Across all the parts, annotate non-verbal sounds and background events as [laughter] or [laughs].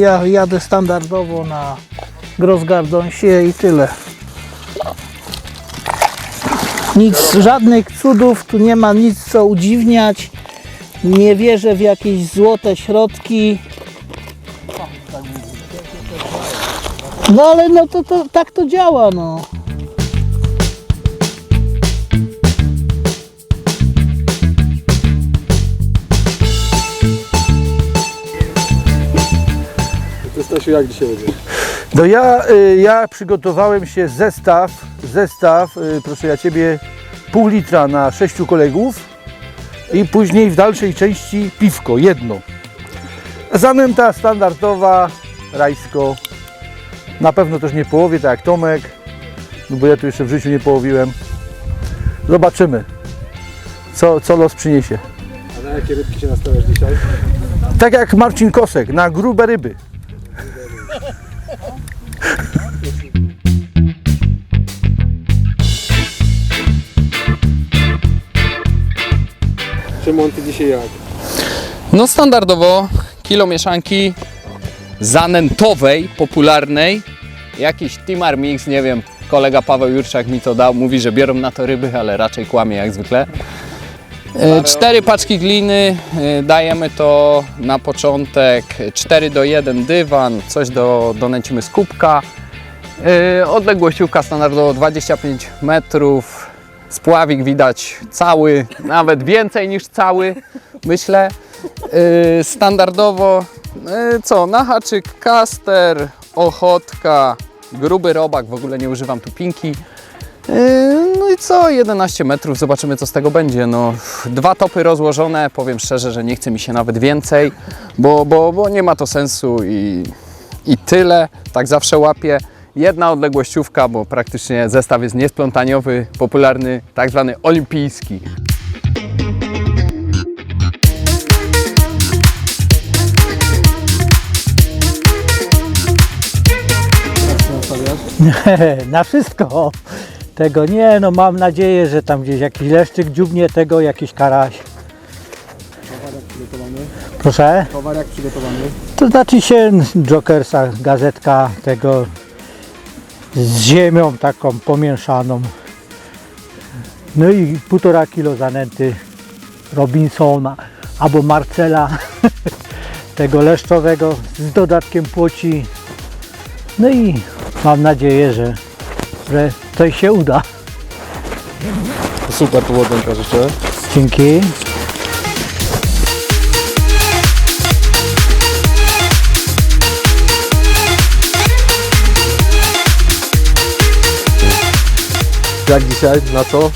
ja jadę standardowo na Grossgardonsie i tyle. Nic, żadnych cudów, tu nie ma nic co udziwniać. Nie wierzę w jakieś złote środki. No ale no to, to tak to działa no. Stasiu, jak dzisiaj będzie? No ja, y, ja przygotowałem się zestaw, zestaw, y, proszę ja Ciebie, pół litra na sześciu kolegów i później w dalszej części piwko, jedno. Zanęta standardowa, rajsko. Na pewno też nie połowię, tak jak Tomek, no bo ja tu jeszcze w życiu nie połowiłem. Zobaczymy, co, co los przyniesie. A na jakie rybki się nastawiasz dzisiaj? Tak jak Marcin Kosek, na grube ryby. Szymon, ty dzisiaj jak? No standardowo kilo mieszanki zanętowej, popularnej, jakiś Timar Mix, nie wiem, kolega Paweł Jurczak mi to dał, mówi, że biorą na to ryby, ale raczej kłamie jak zwykle. E, Cztery paczki gliny, e, dajemy to na początek 4 do 1 dywan, coś do, donęcimy z kubka. E, Odległościówka standardowo 25 metrów, spławik widać cały, nawet więcej niż cały, myślę. Yy, standardowo, yy, co, na haczyk kaster, ochotka, gruby robak, w ogóle nie używam tu pinki. Yy, no i co, 11 metrów, zobaczymy co z tego będzie. No, dwa topy rozłożone, powiem szczerze, że nie chce mi się nawet więcej, bo, bo, bo nie ma to sensu i, i tyle. Tak zawsze łapię. Jedna odległościówka, bo praktycznie zestaw jest niesplątaniowy, popularny, tak zwany olimpijski. [laughs] Na wszystko. Tego nie, no mam nadzieję, że tam gdzieś jakiś leszczyk dziubnie tego, jakiś karaś. Towar jak przygotowany? Proszę? Towar jak przygotowany? To znaczy się Jokersa, gazetka tego z ziemią taką pomieszaną. No i półtora kilo zanęty Robinsona albo Marcela [laughs] tego leszczowego z dodatkiem płoci. No i mam nadzieję, że, że coś się uda. Super powodzenka życzę. Dzięki. Jak dzisiaj? Na co?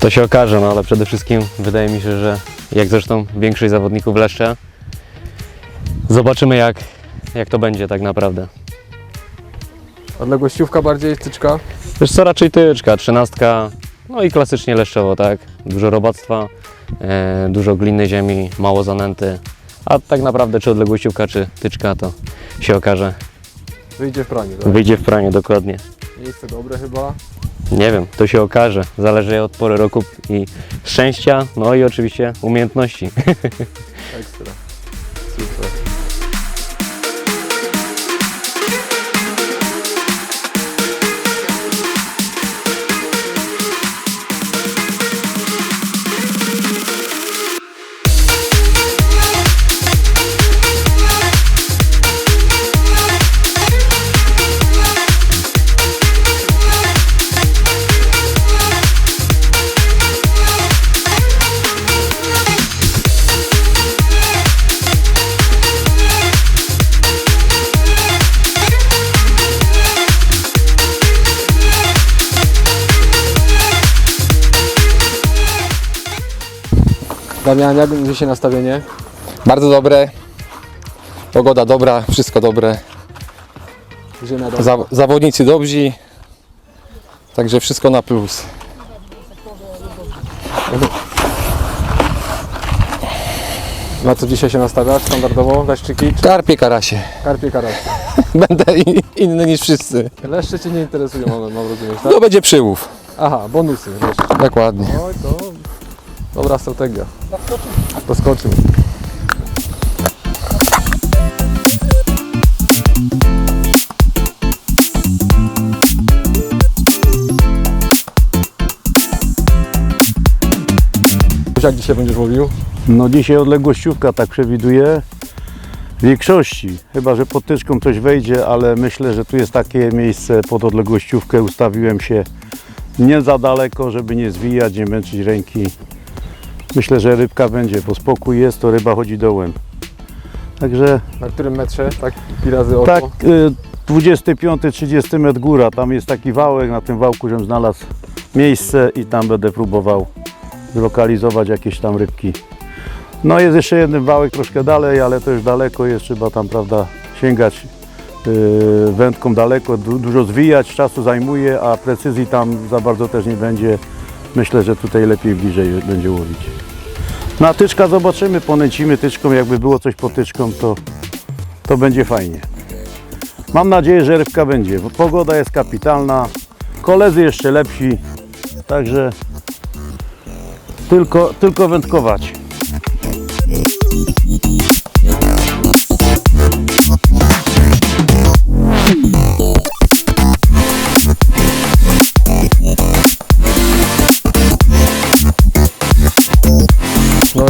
To się okaże, no ale przede wszystkim wydaje mi się, że jak zresztą większość zawodników leszcze, zobaczymy jak, jak to będzie tak naprawdę. Odległościówka bardziej, tyczka? Wiesz co, raczej tyczka, trzynastka, no i klasycznie leszczowo, tak? Dużo robactwa, e, dużo gliny ziemi, mało zanęty, a tak naprawdę czy odległościówka, czy tyczka to się okaże. Wyjdzie w praniu, tak? Wyjdzie w praniu dokładnie. Miejsce dobre chyba. Nie wiem, to się okaże. Zależy od pory roku i szczęścia, no i oczywiście umiejętności. [laughs] Ekstra. Damian, jak dzisiaj nastawienie? Bardzo dobre, pogoda dobra, wszystko dobre. Ziemia dobra. Za, zawodnicy dobrzy, także wszystko na plus. Na co dzisiaj się nastawiasz? Standardowo? Leszczyki czy Karpie karasie. karpie karasie? [laughs] Będę inny niż wszyscy. Leszcze Cię nie interesują, mam, mam rozumieć, tak? To będzie przyłów. Aha, bonusy. leszcze. Dokładnie. Oj, to Dobra strategia. Doskoczył. Jak dzisiaj będziesz mówił? No dzisiaj odległościówka, tak przewiduję. W większości, chyba że pod tyczką coś wejdzie, ale myślę, że tu jest takie miejsce pod odległościówkę. Ustawiłem się nie za daleko, żeby nie zwijać, nie męczyć ręki. Myślę, że rybka będzie, bo spokój jest, to ryba chodzi dołem. Także Na którym metrze? Tak, ile razy oko? tak, y, 25-30 metr góra, tam jest taki wałek, na tym wałku żem znalazł miejsce i tam będę próbował zlokalizować jakieś tam rybki. No jest jeszcze jeden wałek troszkę dalej, ale to już daleko jest, trzeba tam prawda sięgać y, wędką daleko, du, dużo zwijać, czasu zajmuje, a precyzji tam za bardzo też nie będzie. Myślę, że tutaj lepiej bliżej będzie łowić. Na tyczka zobaczymy, ponęcimy tyczką, jakby było coś po tyczką, to, to będzie fajnie. Mam nadzieję, że rybka będzie, pogoda jest kapitalna, koledzy jeszcze lepsi, także tylko, tylko wędkować.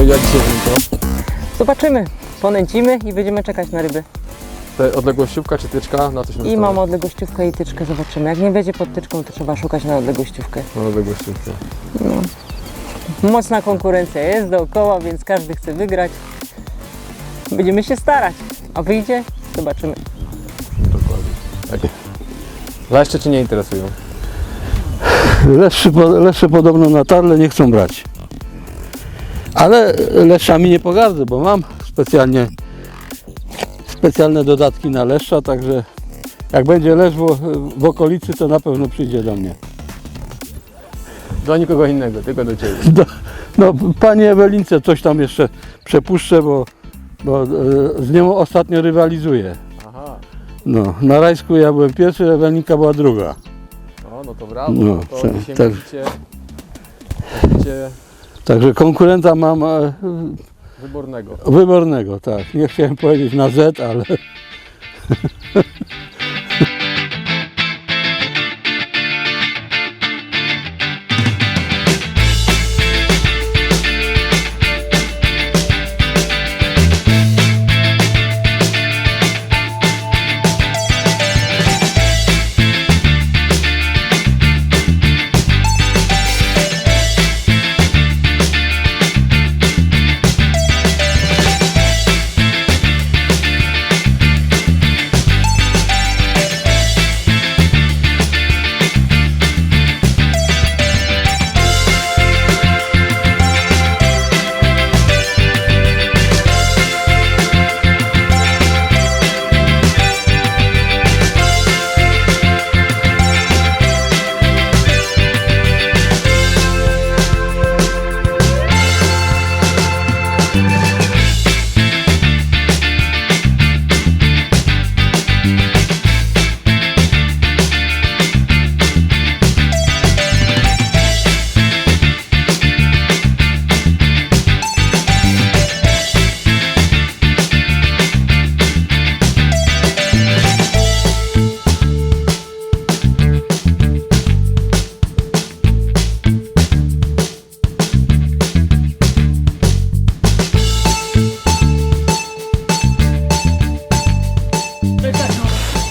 Jak? Zobaczymy, ponęcimy i będziemy czekać na ryby. Te odległościówka czy tyczka? Na to się I nastawiasz? mam odległościówkę i tyczkę, zobaczymy. Jak nie będzie pod tyczką, to trzeba szukać na odległościówkę. Na odległościówkę. Mocna konkurencja jest dookoła, więc każdy chce wygrać. Będziemy się starać. A wyjdzie? Zobaczymy. Leszcze Cię nie interesują? Leszcze, po- leszcze podobno na tarle nie chcą brać. Ale leszczami nie pogardzę, bo mam specjalnie specjalne dodatki na leszcza, także jak będzie lesz w, w okolicy, to na pewno przyjdzie do mnie. Do nikogo innego, tylko do Ciebie. [laughs] No, Pani Ewelince coś tam jeszcze przepuszczę, bo, bo e, z nią ostatnio rywalizuję. Aha, No, na Rajsku ja byłem pierwszy, Ewelinka była druga. no, no to brawo. No, to tak, dzisiaj tak. Także konkurenta mam e, wybornego. wybornego, tak. Nie chciałem powiedzieć na Z, ale [laughs]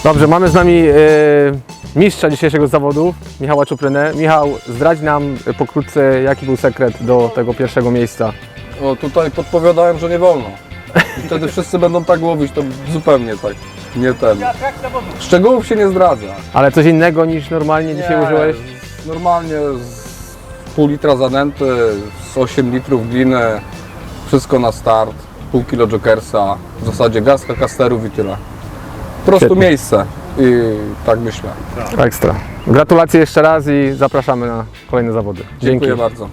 Dobrze, mamy z nami e, mistrza dzisiejszego zawodu, Michała Czuprynę. Michał, zdradź nam pokrótce, jaki był sekret do tego pierwszego miejsca. O, tutaj podpowiadałem, że nie wolno. I wtedy wszyscy będą tak łowić, to zupełnie tak. Nie ten. Szczegółów się nie zdradza. Ale coś innego niż normalnie dzisiaj użyłeś? z- Normalnie z pół litra zanęty, z 8 litrów gliny, wszystko na start, pół kilo jokersa, w zasadzie gaska kasterów i tyle. Po prostu Świetnie. miejsce i tak myślę. Ekstra. Gratulacje jeszcze raz i zapraszamy na kolejne zawody. Dzięki. Dziękuję bardzo.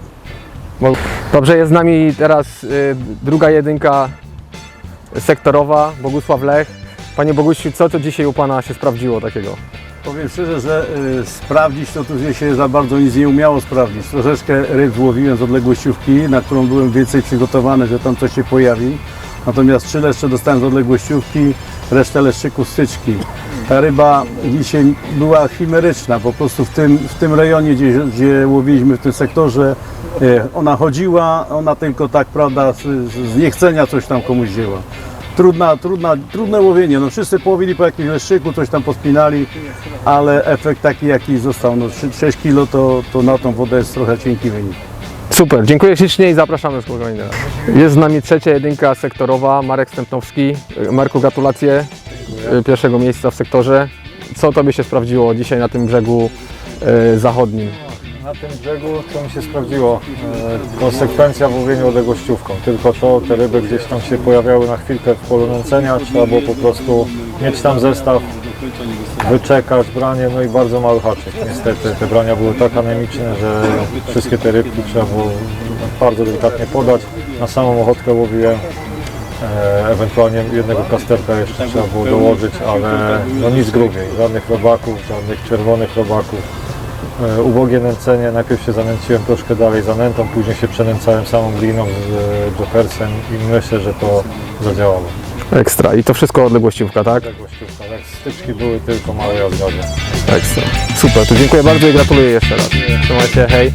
Dobrze, jest z nami teraz y, druga jedynka sektorowa, Bogusław Lech. Panie Bogusiu, co to dzisiaj u Pana się sprawdziło takiego? Powiem szczerze, że y, sprawdzić to tu się za bardzo nic nie umiało sprawdzić. Troszeczkę ryb złowiłem z odległościówki, na którą byłem więcej przygotowany, że tam coś się pojawi. Natomiast trzy leszcze dostałem z odległościówki, resztę leszczyków styczki. Ta ryba dzisiaj była chimeryczna, po prostu w tym, w tym rejonie, gdzie, gdzie łowiliśmy w tym sektorze, e, ona chodziła, ona tylko tak, prawda, z, z niechcenia coś tam komuś wzięła. Trudna, trudna, trudne łowienie, no wszyscy połowili po jakimś leszczyku, coś tam pospinali, ale efekt taki jaki został, no 6 kg to, to na tą wodę jest trochę cienki wynik. Super, dziękuję ślicznie i zapraszamy z kolejny raz. Jest z nami trzecia jedynka sektorowa, Marek Stępnowski. Marku, gratulacje y, pierwszego miejsca w sektorze. Co Tobie się sprawdziło dzisiaj na tym brzegu y, zachodnim? Na tym brzegu to mi się sprawdziło e, konsekwencja w łowieniu odległościówką. Tylko to, te ryby gdzieś tam się pojawiały na chwilkę w polu nęcenia, trzeba było po prostu mieć tam zestaw, wyczekać branie, no i bardzo mały haczyk. Niestety te brania były tak anemiczne, że wszystkie te rybki trzeba było bardzo delikatnie podać. Na samą ochotkę łowiłem. E, ewentualnie jednego kasterka jeszcze trzeba było dołożyć, ale no nic grubiej. Żadnych robaków, żadnych czerwonych robaków. E, ubogie nęcenie. Najpierw się zanęciłem troszkę dalej zanętą, później się przenęcałem samą gliną z e, jokersem i myślę, że to zadziałało. Ekstra. I to wszystko odległościówka, tak? Odległościówka, tak, styczki były tylko małe, ja zgadzam. Ekstra. Super, to dziękuję bardzo i gratuluję jeszcze raz. Trzymajcie, hej.